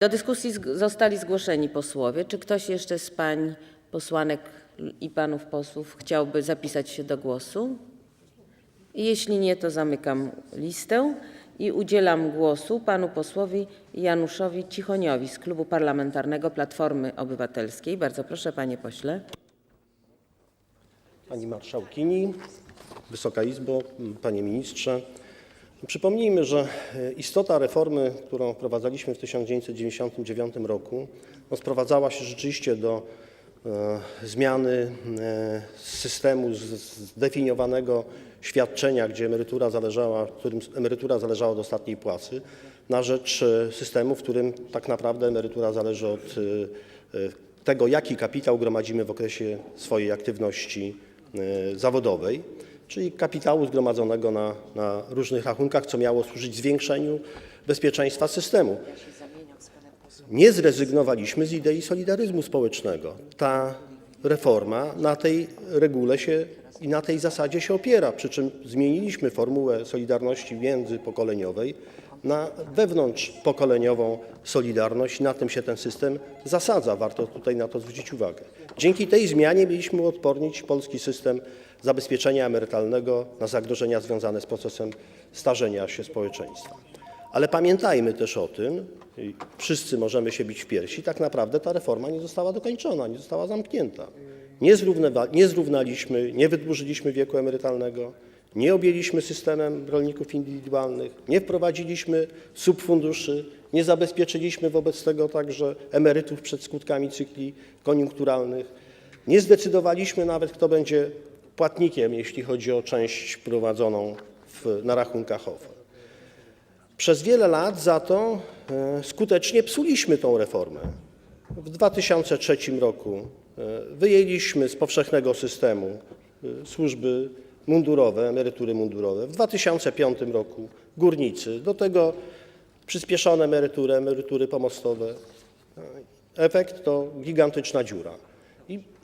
Do dyskusji zostali zgłoszeni posłowie. Czy ktoś jeszcze z pań posłanek i panów posłów chciałby zapisać się do głosu? Jeśli nie, to zamykam listę i udzielam głosu panu posłowi Januszowi Cichoniowi z Klubu Parlamentarnego Platformy Obywatelskiej. Bardzo proszę, panie pośle. Pani Marszałkini, Wysoka Izbo, Panie Ministrze. Przypomnijmy, że e, istota reformy, którą wprowadzaliśmy w 1999 roku, no, sprowadzała się rzeczywiście do e, zmiany e, systemu zdefiniowanego świadczenia, gdzie w którym emerytura zależała od ostatniej płacy, na rzecz systemu, w którym tak naprawdę emerytura zależy od tego, jaki kapitał gromadzimy w okresie swojej aktywności zawodowej, czyli kapitału zgromadzonego na, różnych rachunkach, co miało służyć zwiększeniu bezpieczeństwa systemu. Nie zrezygnowaliśmy z idei solidaryzmu społecznego. Reforma na tej regule i na tej zasadzie się opiera, przy czym zmieniliśmy formułę solidarności międzypokoleniowej na wewnątrzpokoleniową solidarność. Na tym się ten system zasadza. Warto tutaj na to zwrócić uwagę. Dzięki tej zmianie mieliśmy uodpornić polski system zabezpieczenia emerytalnego na zagrożenia związane z procesem starzenia się społeczeństwa. Ale pamiętajmy też o tym, wszyscy możemy się bić w piersi, tak naprawdę ta reforma nie została dokończona, nie została zamknięta. Nie, zrównaliśmy, nie wydłużyliśmy wieku emerytalnego, nie objęliśmy systemem rolników indywidualnych, nie wprowadziliśmy subfunduszy, nie zabezpieczyliśmy wobec tego także emerytów przed skutkami cykli koniunkturalnych. Nie zdecydowaliśmy nawet, kto będzie płatnikiem, jeśli chodzi o część prowadzoną na rachunkach OFE. Przez wiele lat za to e, skutecznie psuliśmy tą reformę. W 2003 roku e, wyjęliśmy z powszechnego systemu e, służby mundurowe, emerytury mundurowe. W 2005 roku górnicy, do tego przyspieszone emerytury, emerytury pomostowe. Efekt to gigantyczna dziura.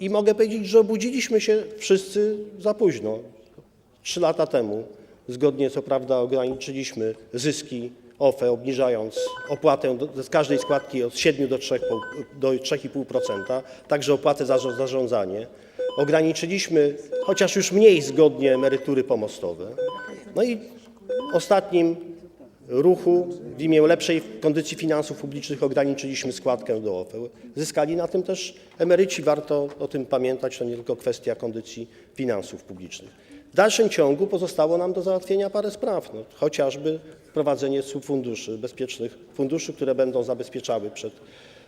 I mogę powiedzieć, że obudziliśmy się wszyscy za późno. Trzy lata temu, zgodnie co prawda ograniczyliśmy zyski OFE, obniżając opłatę z każdej składki od 7 do 3,5%, do 3,5%, także opłatę za zarządzanie. Ograniczyliśmy chociaż już mniej zgodnie emerytury pomostowe. No i ostatnim ruchu w imię lepszej kondycji finansów publicznych ograniczyliśmy składkę do OFE. Zyskali na tym też emeryci. Warto o tym pamiętać. To nie tylko kwestia kondycji finansów publicznych. W dalszym ciągu pozostało nam do załatwienia parę spraw, no, chociażby wprowadzenie subfunduszy, bezpiecznych funduszy, które będą zabezpieczały przed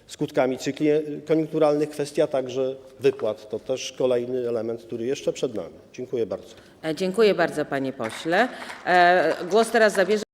skutkami cykli koniunkturalnych. Kwestia także wypłat. To też kolejny element, który jeszcze przed nami. Dziękuję bardzo. E, Dziękuję bardzo, panie pośle. E, Głos teraz zabierze